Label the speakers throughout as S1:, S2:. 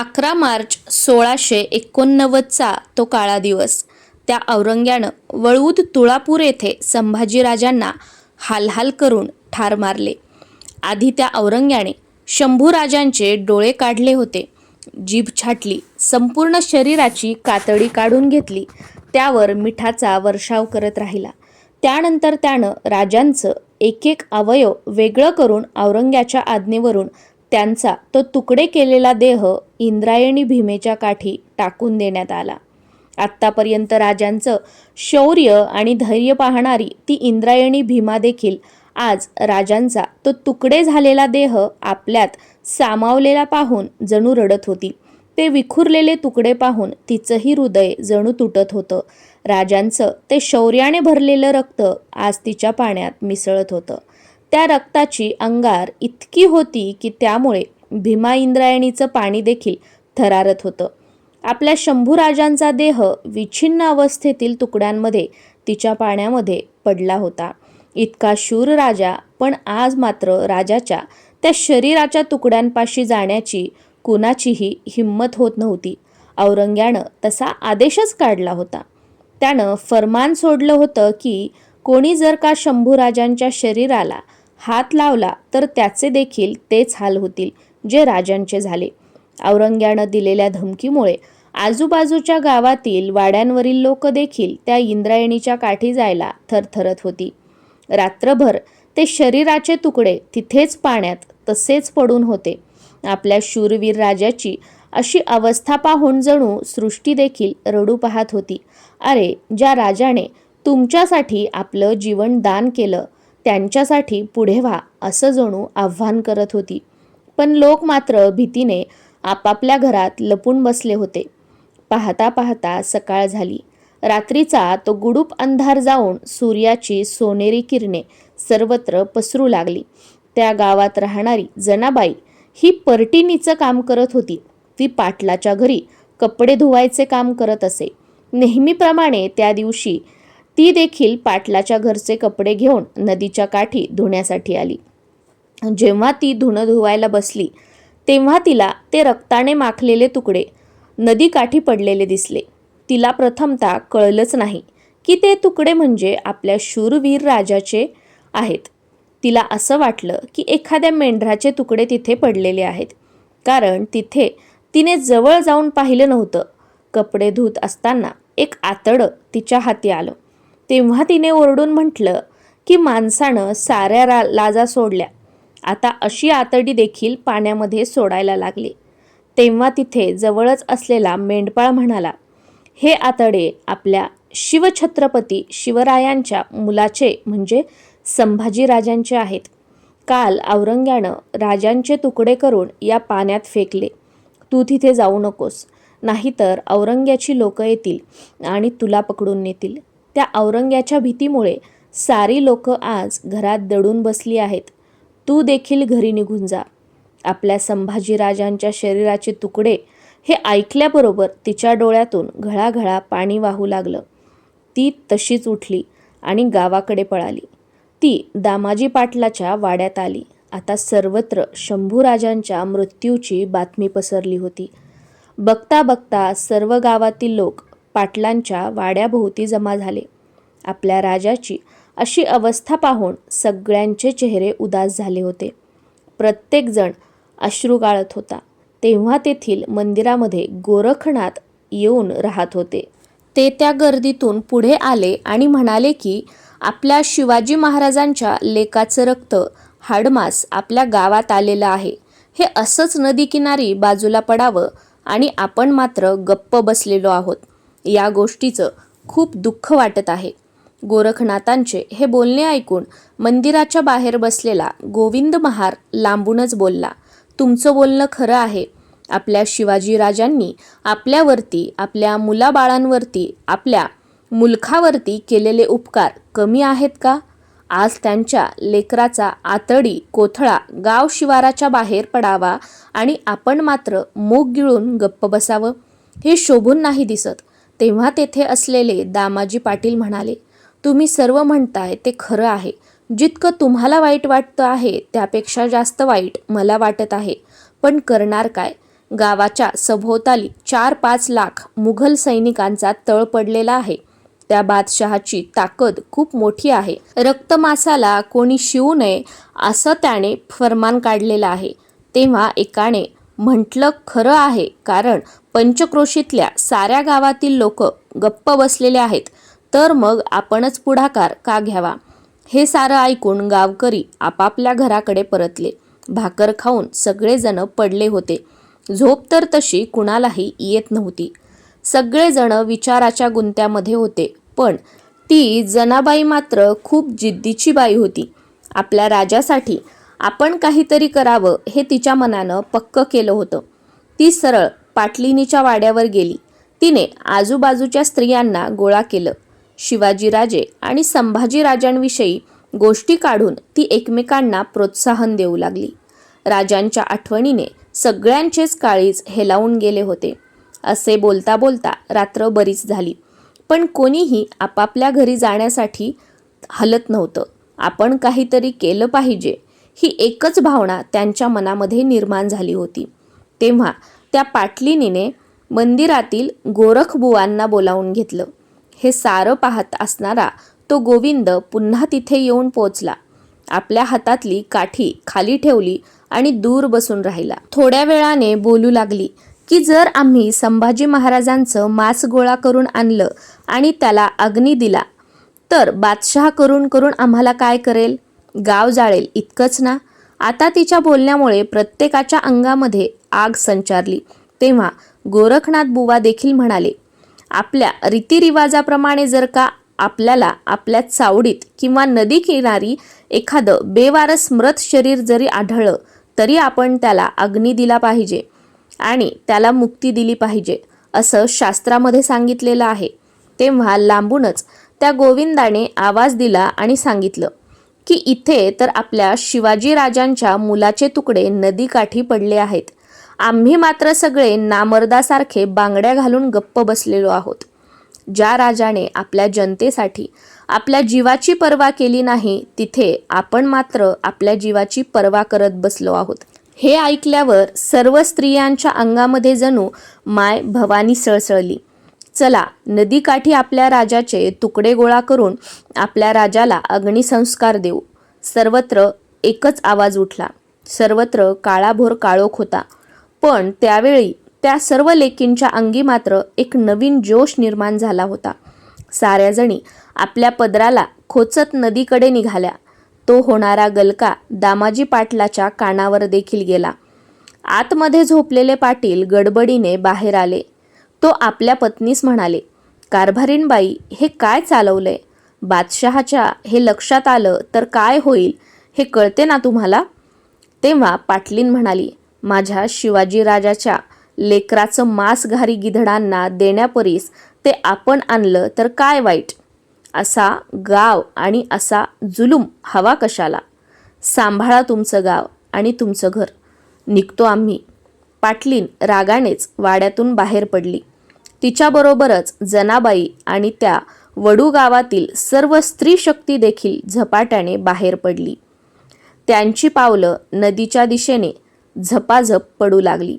S1: अकरा मार्च सोळाशे एकोणनव्वदचा तो काळा दिवस. त्या औरंग्यानं वळूद तुळापूर येथे संभाजीराजांना हालहाल करून ठार मारले. आधी त्या औरंग्याने शंभूराजांचे डोळे काढले होते. जीभ छाटली संपूर्ण शरीराची कातडी काढून घेतली त्यावर मिठाचा वर्षाव करत राहिला. त्यानंतर त्यानं राजांचं एक एक अवयव वेगळं करून औरंग्याच्या आज्ञेवरून त्यांचा तो तुकडे केलेला देह इंद्रायणी भीमेच्या काठी टाकून देण्यात आला. आत्तापर्यंत राजांचं शौर्य आणि धैर्य पाहणारी ती इंद्रायणी भीमा देखील आज राजांचा तो तुकडे झालेला देह आपल्यात सामावलेला पाहून जणू रडत होती. ते विखुरलेले तुकडे पाहून तिचंही हृदय जणू तुटत होतं. राजांचं ते शौर्याने भरलेलं रक्त आज तिच्या पाण्यात मिसळत होतं. त्या रक्ताची अंगार इतकी होती की त्यामुळे भीमा इंद्रायणीचं पाणी देखील थरारत होतं. आपल्या शंभूराजांचा देह विच्छिन्न अवस्थेतील तुकड्यांमध्ये तिच्या पाण्यामध्ये पडला होता. इतका शूर राजा पण आज मात्र राजाच्या त्या शरीराच्या तुकड्यांपाशी जाण्याची कुणाचीही हिंमत होत नव्हती. औरंग्यानं तसा आदेशच काढला होता. त्यानं फरमान सोडलं होतं की कोणी जर का शंभूराजांच्या शरीराला हात लावला तर त्याचे देखील तेच हाल होतील जे राजांचे झाले. औरंग्यानं दिलेल्या धमकीमुळे आजूबाजूच्या गावातील वाड्यांवरील लोक देखील त्या इंद्रायणीच्या काठी जायला थरथरत होती. रात्रभर ते शरीराचे तुकडे तिथेच पाण्यात तसेच पडून होते. आपल्या शूरवीर राजाची अशी अवस्था पाहून जणू सृष्टी देखील रडू पाहत होती. अरे ज्या राजाने तुमच्यासाठी आपलं जीवन दान केलं त्यांच्यासाठी पुढे व्हा असं जणू आव्हान करत होती. पण लोक मात्र भीतीने आपापल्या घरात लपून बसले होते. पाहता पाहता सकाळ झाली. रात्रीचा तो गुडूप अंधार जाऊन सूर्याची सोनेरी किरणे सर्वत्र पसरू लागली. त्या गावात राहणारी जनाबाई ही परटिनीचं काम करत होती. ती पाटलाच्या घरी कपडे धुवायचे काम करत असे. नेहमीप्रमाणे त्या दिवशी ती देखील पाटलाच्या घरचे कपडे घेऊन नदीच्या काठी धुण्यासाठी आली. जेव्हा ती धुणं धुवायला बसली तेव्हा तिला ते रक्ताने माखलेले तुकडे नदीकाठी पडलेले दिसले. तिला प्रथमता कळलंच नाही की ते तुकडे म्हणजे आपल्या शूरवीर राजाचे आहेत. तिला असं वाटलं की एखाद्या मेंढराचे तुकडे तिथे पडलेले आहेत. कारण तिथे तिने जवळ जाऊन पाहिलं नव्हतं. कपडे धुत असताना एक आतडं तिच्या हाती आलं. तेव्हा तिने ओरडून म्हटलं की माणसानं साऱ्या रा लाजा सोडल्या. आता अशी आतडी देखील पाण्यामध्ये सोडायला लागली. तेव्हा तिथे जवळच असलेला मेंढपाळ म्हणाला हे आतडे आपल्या शिवछत्रपती शिवरायांच्या मुलाचे म्हणजे संभाजीराजांचे आहेत. काल औरंग्यानं राजांचे तुकडे करून या पाण्यात फेकले. तू तिथे जाऊ नकोस. नाहीतर औरंग्याची लोकं येतील आणि तुला पकडून नेतील. त्या औरंग्याच्या भीतीमुळे सारी लोकं आज घरात दडून बसली आहेत. तू देखील घरी निघून जा. आपल्या संभाजीराजांच्या शरीराचे तुकडे हे ऐकल्याबरोबर तिच्या डोळ्यातून घळाघळा पाणी वाहू लागलं. ती तशीच उठली आणि गावाकडे पळाली. ती दामाजी पाटलाच्या वाड्यात आली. आता सर्वत्र शंभूराजांच्या मृत्यूची बातमी पसरली होती. बघता बघता सर्व गावातील लोक पाटलांच्या वाड्याभोवती जमा झाले. आपल्या राजाची अशी अवस्था पाहून सगळ्यांचे चेहरे उदास झाले होते. प्रत्येकजण अश्रू गाळत होता. तेव्हा तेथील मंदिरामध्ये गोरखनाथ येऊन राहत होते. ते त्या गर्दीतून पुढे आले आणि म्हणाले की आपल्या शिवाजी महाराजांच्या लेकाचं रक्त हाडमास आपल्या गावात आलेलं आहे. हे असंच नदीकिनारी बाजूला पडावं आणि आपण मात्र गप्प बसलेलो आहोत. या गोष्टीचं खूप दुःख वाटत आहे. गोरखनाथांचे हे बोलणे ऐकून मंदिराच्या बाहेर बसलेला गोविंद महार लांबूनच बोलला तुमचं बोलणं खरं आहे. आपल्या शिवाजीराजांनी आपल्यावरती आपल्या मुलाबाळांवरती आपल्या मुलखावरती केलेले उपकार कमी आहेत का? आज त्यांच्या लेकराचा आतडी कोथळा गाव शिवाराच्या बाहेर पडावा आणि आपण मात्र मूग गिळून गप्प बसावं? हे शोभून नाही दिसत. तेव्हा तेथे असलेले दामाजी पाटील म्हणाले तुम्ही सर्व म्हणताय ते खरं आहे. जितकं तुम्हाला वाईट वाटतं आहे त्यापेक्षा जास्त वाईट मला वाटत आहे. पण करणार काय? गावाच्या सभोवताली चार पाच लाख मुघल सैनिकांचा तळ पडलेला आहे. त्या बादशहाची ताकद खूप मोठी आहे. रक्तमासाला कोणी शिवू नये असं त्याने फरमान काढलेलं आहे. तेव्हा एकाने म्हटलं खरं आहे कारण पंचक्रोशीतल्या साऱ्या गावातील लोक गप्प बसलेले आहेत. तर मग आपणच पुढाकार का घ्यावा? हे सारं ऐकून गावकरी आपापल्या घराकडे परतले. भाकर खाऊन सगळेजण पडले होते. झोप तर तशी कुणालाही येत नव्हती. सगळेजण विचाराच्या गुंत्यामध्ये होते पण ती जनाबाई मात्र खूप जिद्दीची बाई होती. आपल्या राजासाठी आपण काहीतरी करावं हे तिच्या मनानं पक्क केलं होतं. ती सरळ पाटलिनीच्या वाड्यावर गेली. तिने आजूबाजूच्या स्त्रियांना गोळा केलं. शिवाजीराजे आणि संभाजीराजांविषयी गोष्टी काढून ती एकमेकांना प्रोत्साहन देऊ लागली. राजांच्या आठवणीने सगळ्यांचेच काळीज हेलावून गेले होते. असे बोलता बोलता रात्र बरीच झाली. पण कोणीही आपापल्या घरी जाण्यासाठी हलत नव्हतं. आपण काहीतरी केलं पाहिजे. ही एकच भावना त्यांच्या मनामध्ये निर्माण झाली होती. तेव्हा त्या पाटलिनीने मंदिरातील गोरखबुवांना बोलावून घेतलं. हे सारं पाहत असणारा तो गोविंद पुन्हा तिथे येऊन पोचला आपल्या हातातली काठी खाली ठेवली आणि दूर बसून राहिला. थोड्या वेळाने बोलू लागली की जर आम्ही संभाजी महाराजांचं मांस गोळा करून आणलं आणि त्याला अग्नी दिला तर बादशहा करून करून आम्हाला काय करेल? गाव जाळेल इतकंच ना? आता तिच्या बोलण्यामुळे प्रत्येकाच्या अंगामध्ये आग संचारली. तेव्हा गोरखनाथ बुवा देखील म्हणाले आपल्या रीतिरिवाजाप्रमाणे जर का आपल्याला आपल्या चावडीत किंवा नदी किनारी एखादं बेवारस मृत शरीर जरी आढळलं तरी आपण त्याला अग्नी दिला पाहिजे आणि त्याला मुक्ती दिली पाहिजे असं शास्त्रामध्ये सांगितलेलं आहे. तेव्हा लांबूनच त्या गोविंदाने आवाज दिला आणि सांगितलं की इथे तर आपल्या शिवाजी राजांच्या मुलाचे तुकडे नदीकाठी पडले आहेत. आम्ही मात्र सगळे नामर्दासारखे बांगड्या घालून गप्प बसलेलो आहोत. ज्या राजाने आपल्या जनतेसाठी आपल्या जीवाची पर्वा केली नाही तिथे आपण मात्र आपल्या जीवाची पर्वा करत बसलो आहोत. हे ऐकल्यावर सर्व स्त्रियांच्या अंगामध्ये जणू माय भवानी सळसळली. चला नदीकाठी आपल्या राजाचे तुकडे गोळा करून आपल्या राजाला अग्निसंस्कार देऊ. सर्वत्र एकच आवाज उठला. सर्वत्र काळाभोर काळोख होता. पण त्यावेळी त्या सर्व लेकींच्या अंगी मात्र एक नवीन जोश निर्माण झाला होता. साऱ्याजणी आपल्या पदराला खोचत नदीकडे निघाल्या. तो होणारा गलका दामाजी पाटलाच्या कानावर देखील गेला. आतमध्ये झोपलेले पाटील गडबडीने बाहेर आले. तो आपल्या पत्नीस म्हणाले कारभारीनबाई हे काय चालवलंय? बादशहाच्या हे लक्षात आलं तर काय होईल? हे कळते ना तुम्हाला? तेव्हा पाटलीन म्हणाली माझ्या शिवाजी राजाच्या लेकराचं मांस घारी गिधडांना देण्यापरीस ते आपण आणलं तर काय वाईट? असा गाव आणि असा जुलूम हवा कशाला? सांभाळा तुमचं गाव आणि तुमचं घर. निघतो आम्ही. पाटलीन रागानेच वाड्यातून बाहेर पडली. तिच्याबरोबरच जनाबाई आणि त्या वडू गावातील सर्व स्त्री शक्ती देखील झपाट्याने बाहेर पडली. त्यांची पावलं नदीच्या दिशेने झपाझप पडू लागली.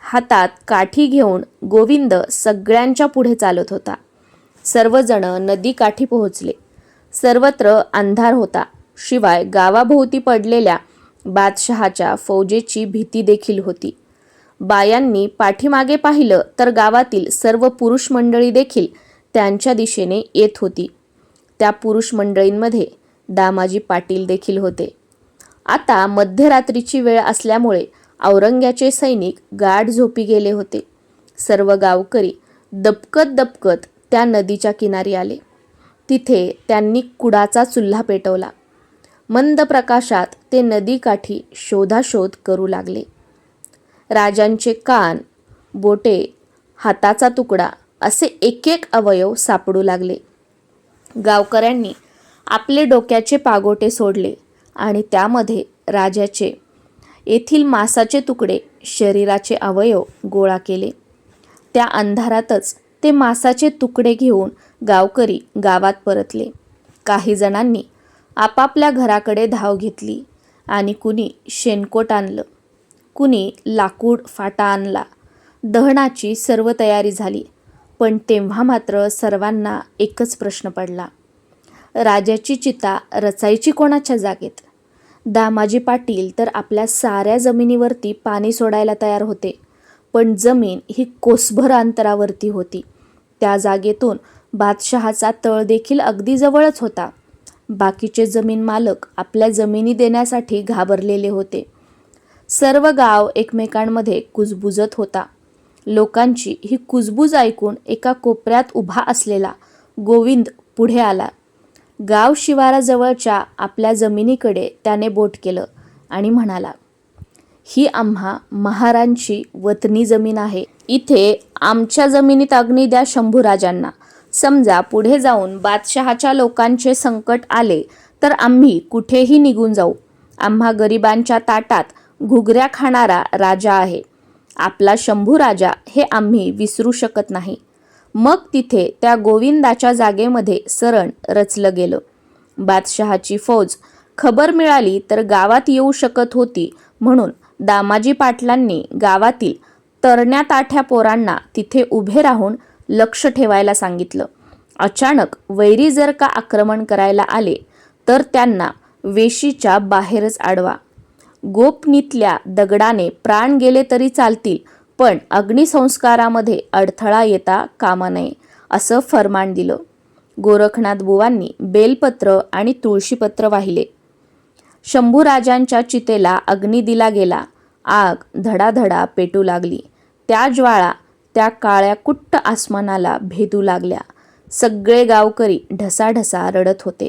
S1: हातात काठी घेऊन गोविंद सगळ्यांच्या पुढे चालत होता. सर्वजण नदीकाठी पोहोचले. सर्वत्र अंधार होता. शिवाय गावाभोवती पडलेल्या बादशहाच्या फौजेची भीती देखील होती. बायांनी पाठीमागे पाहिलं तर गावातील सर्व पुरुष मंडळी देखील त्यांच्या दिशेने येत होती. त्या पुरुष मंडळींमध्ये दामाजी पाटील देखील होते. आता मध्यरात्रीची वेळ असल्यामुळे औरंग्याचे सैनिक गाढ झोपी गेले होते. सर्व गावकरी दबकत दबकत त्या नदीच्या किनारी आले. तिथे त्यांनी कुडाचा चुल्हा पेटवला. मंद प्रकाशात ते नदीकाठी शोधाशोध करू लागले. राजांचे कान बोटे हाताचा तुकडा असे एक एक अवयव सापडू लागले. गावकऱ्यांनी आपले डोक्याचे पागोटे सोडले आणि त्यामध्ये राजाचे येथील मांसाचे तुकडे शरीराचे अवयव गोळा केले. त्या अंधारातच ते मांसाचे तुकडे घेऊन गावकरी गावात परतले. काही जणांनी आपापल्या घराकडे धाव घेतली आणि कुणी शेणकोट आणलं. कुणी लाकूड फाटा आणला. दहनाची सर्व तयारी झाली पण तेव्हा मात्र सर्वांना एकच प्रश्न पडला. राजाची चिता रचायची कोणाच्या जागेत? दामाजी पाटील तर आपल्या साऱ्या जमिनीवरती पाणी सोडायला तयार होते पण जमीन ही कोसभर अंतरावरती होती. त्या जागेतून बादशहाचा तळ देखील अगदी जवळच होता. बाकीचे जमीन मालक आपल्या जमिनी देण्यासाठी घाबरलेले होते. सर्व गाव एकमेकांमध्ये कुजबुजत होता. लोकांची ही कुजबूज ऐकून एका कोपऱ्यात उभा असलेला गोविंद पुढे आला. गाव शिवाराजवळच्या आपल्या जमिनीकडे त्याने बोट केलं आणि म्हणाला ही आम्हा महारांची वतनी जमीन आहे. इथे आमच्या जमिनीत अग्नी द्या शंभूराजांना. समजा पुढे जाऊन बादशहाच्या लोकांचे संकट आले तर आम्ही कुठेही निघून जाऊ. आम्हा गरिबांच्या ताटात घुगऱ्या खाणारा राजा आहे. आपला शंभू राजा हे आम्ही विसरू शकत नाही. मग तिथे त्या गोविंदाच्या जागेमध्ये सरण रचलं गेलं. बादशहाची फौज खबर मिळाली तर गावात येऊ शकत होती म्हणून दामाजी पाटलांनी गावातील तरण्या ताठ्या पोरांना तिथे उभे राहून लक्ष ठेवायला सांगितलं. अचानक वैरी जर का आक्रमण करायला आले तर त्यांना वेशीच्या बाहेरच आडवा. गोपनीतल्या दगडाने प्राण गेले तरी चालतील पण अग्निसंस्कारामध्ये अडथळा येता कामा नये असं फरमान दिलं. गोरखनाथ बुवांनी बेलपत्र आणि तुळशीपत्र वाहिले. शंभूराजांच्या चितेला अग्नी दिला गेला. आग धडाधडा पेटू लागली. त्या ज्वाळा त्या काळ्या कुट्ट आसमानाला भेदू लागल्या. सगळे गावकरी ढसाढसा रडत होते.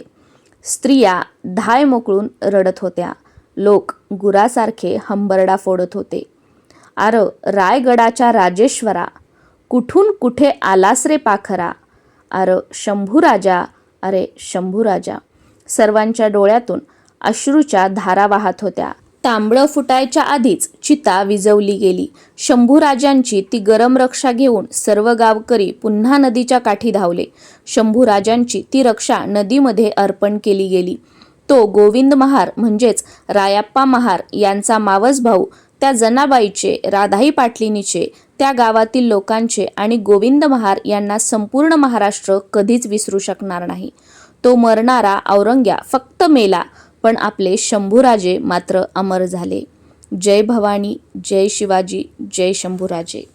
S1: स्त्रिया धाय मोकळून रडत होत्या. लोक गुरासारखे हंबरडा फोडत होते. आर रायगडाच्या राजेश्वरा कुठून कुठे आलास रे पाखरा? अर शंभूराजा अरे शंभूराजा. सर्वांच्या डोळ्यातून अश्रूच्या धारा वाहत होत्या. तांबडं फुटायच्या आधीच चिता विजवली गेली. शंभूराजांची ती गरम रक्षा घेऊन सर्व गावकरी पुन्हा नदीच्या काठी धावले. शंभूराजांची ती रक्षा नदीमध्ये अर्पण केली गेली. तो गोविंद महार म्हणजेच रायाप्पा महार यांचा मावस भाऊ त्या जनाबाईचे राधाई पाटलिनीचे त्या गावातील लोकांचे आणि गोविंद महार यांना संपूर्ण महाराष्ट्र कधीच विसरू शकणार नाही. तो मरणारा औरंग्या फक्त मेला पण आपले शंभूराजे मात्र अमर झाले. जय भवानी जय शिवाजी जय शंभूराजे.